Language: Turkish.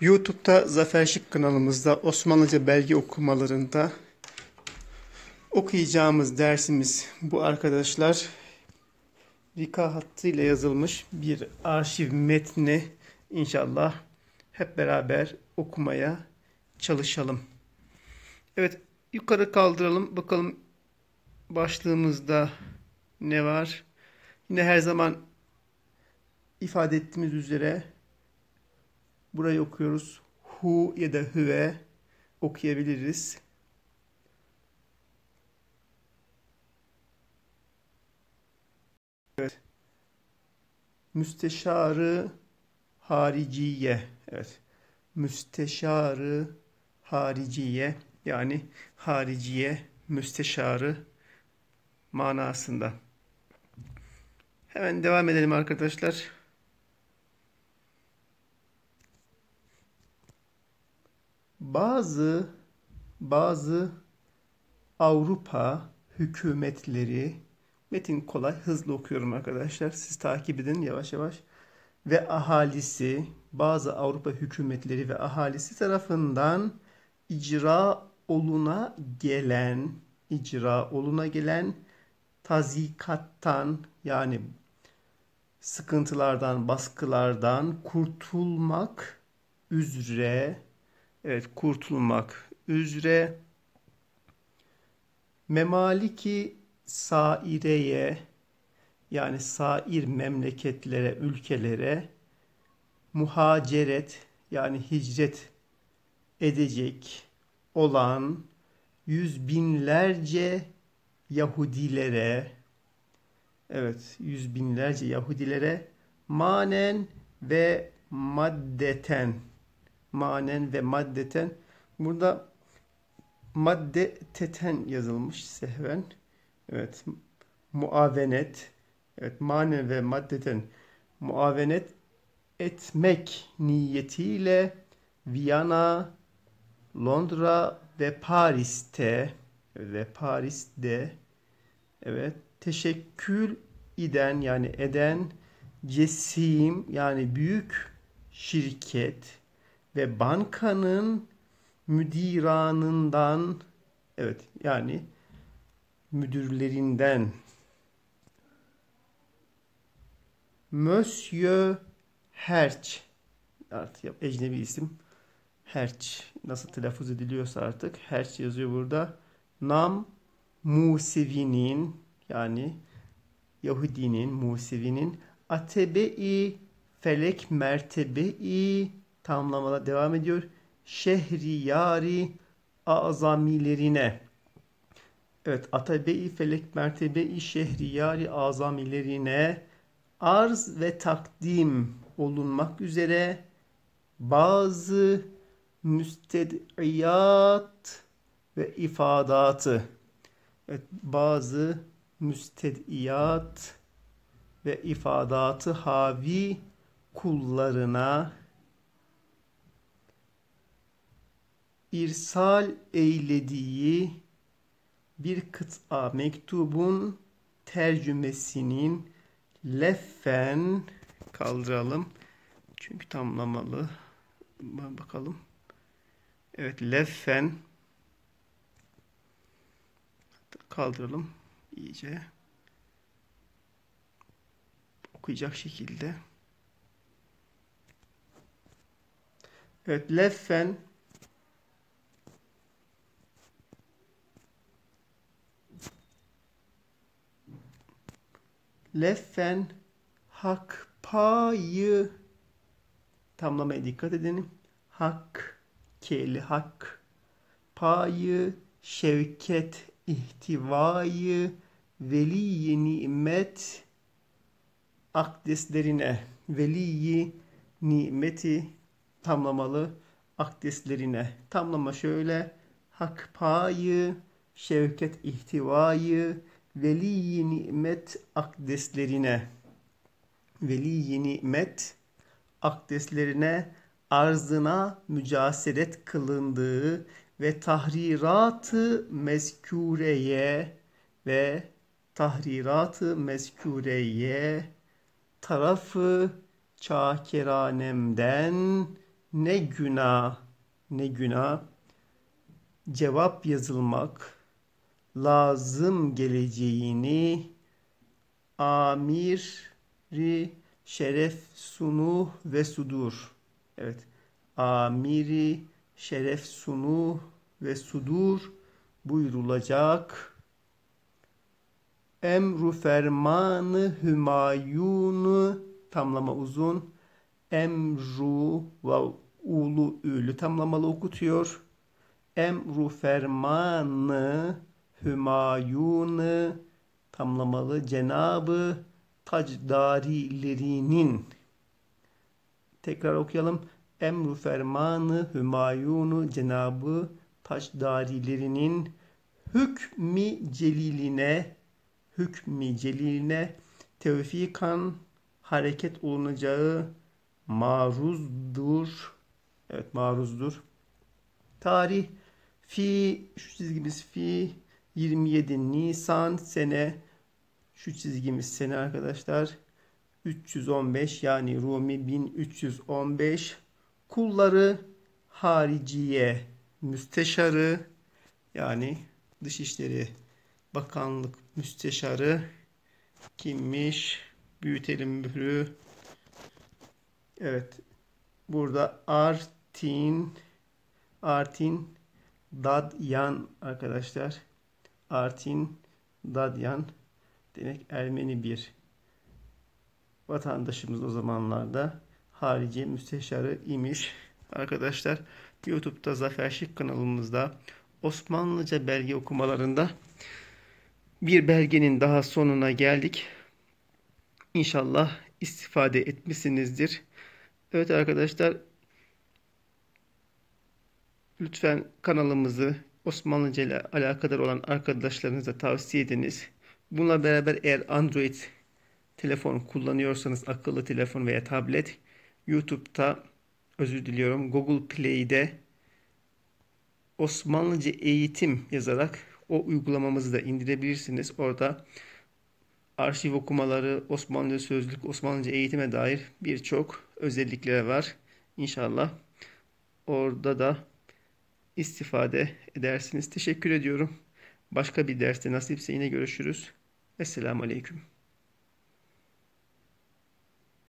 YouTube'da Zafer Şık kanalımızda Osmanlıca belge okumalarında okuyacağımız dersimiz bu arkadaşlar. Vika hattıyla yazılmış bir arşiv metni inşallah hep beraber okumaya çalışalım. Evet yukarı kaldıralım bakalım başlığımızda ne var? Yine her zaman ifade ettiğimiz üzere burayı okuyoruz. Hu ya da hüve okuyabiliriz. Evet. Müsteşarı hariciye. Evet. Müsteşarı hariciye yani hariciye müsteşarı manasında. Hemen devam edelim arkadaşlar. Bazı bazı Avrupa hükümetleri metin kolay hızlı okuyorum arkadaşlar. Siz takip edin yavaş yavaş. Ve ahalisi bazı Avrupa hükümetleri ve ahalisi tarafından icra oluna gelen icra oluna gelen tazikattan yani sıkıntılardan, baskılardan kurtulmak üzere evet kurtulmak üzere. Memaliki saireye yani sair memleketlere, ülkelere muhaceret yani hicret edecek olan yüz binlerce Yahudilere evet yüz binlerce Yahudilere manen ve maddeten manen ve maddeten. Burada madde teten yazılmış sehven. Evet muavenet. Evet manen ve maddeten muavenet etmek niyetiyle Viyana, Londra ve Paris'te ve Paris'te evet teşekkül eden yani eden cesim yani büyük şirket ve bankanın müdiranından evet yani müdürlerinden Monsieur Herç artık ecnebi isim Herç nasıl telaffuz ediliyorsa artık Herç yazıyor burada. Nam Musevi'nin yani Yahudinin, Musevi'nin Atebe-i felek mertebe-i tamlamada devam ediyor. Şehriyari azamilerine Evet, Atabe-i felek mertebe-i şehriyari azamilerine arz ve takdim olunmak üzere bazı müstediyat ve ifadatı evet, bazı müstediyat ve ifadatı havi kullarına irsal eylediği bir kıta mektubun tercümesinin leffen kaldıralım. Çünkü tamlamalı. Bakalım. Evet leffen kaldıralım iyice okuyacak şekilde. Evet leffen leffen hak payı tamlamaya dikkat edelim. Hak keli hak payı şevket ihtivayı veli nimet akdeslerine veliyi nimeti tamlamalı akdeslerine. Tamlama şöyle. Hak payı şevket ihtivayı veli nimet akdeslerine veli nimet akdeslerine arzına mücaseret kılındığı ve tahriratı mezkureye ve tahriratı mezkureye tarafı çakeranemden ne günah ne günah? Cevap yazılmak lazım geleceğini amiri şeref sunu ve sudur. Evet. Amiri şeref sunu ve sudur buyurulacak. Emru fermanı hümayunu tamlama uzun. Emru ve ulu ülü tamlamalı okutuyor. Emru fermanı hümayunu tamlamalı cenabı tacdarilerinin tekrar okuyalım. Emru fermanı hümayunu cenabı taçdarilerinin hükmi celiline hükmi celiline tevfikan hareket olunacağı maruzdur. Evet maruzdur. Tarih fi şu çizgimiz fi 27 Nisan sene şu çizgimiz sene arkadaşlar 315 yani Rumi 1315 kulları hariciye müsteşarı yani Dışişleri Bakanlık Müsteşarı kimmiş? Büyütelim mührü. Evet. Burada Artin Artin Dadyan arkadaşlar. Artin Dadyan demek Ermeni bir vatandaşımız o zamanlarda harici müsteşarı imiş. Arkadaşlar YouTube'da Zafer Şık kanalımızda Osmanlıca belge okumalarında bir belgenin daha sonuna geldik. İnşallah istifade etmişsinizdir. Evet arkadaşlar lütfen kanalımızı Osmanlıca ile alakadar olan arkadaşlarınıza tavsiye ediniz. Bununla beraber eğer Android telefon kullanıyorsanız akıllı telefon veya tablet YouTube'da özür diliyorum Google Play'de Osmanlıca eğitim yazarak o uygulamamızı da indirebilirsiniz. Orada arşiv okumaları, Osmanlıca sözlük, Osmanlıca eğitime dair birçok özellikleri var. İnşallah orada da istifade edersiniz. Teşekkür ediyorum. Başka bir derste nasipse yine görüşürüz. Esselamu Aleyküm.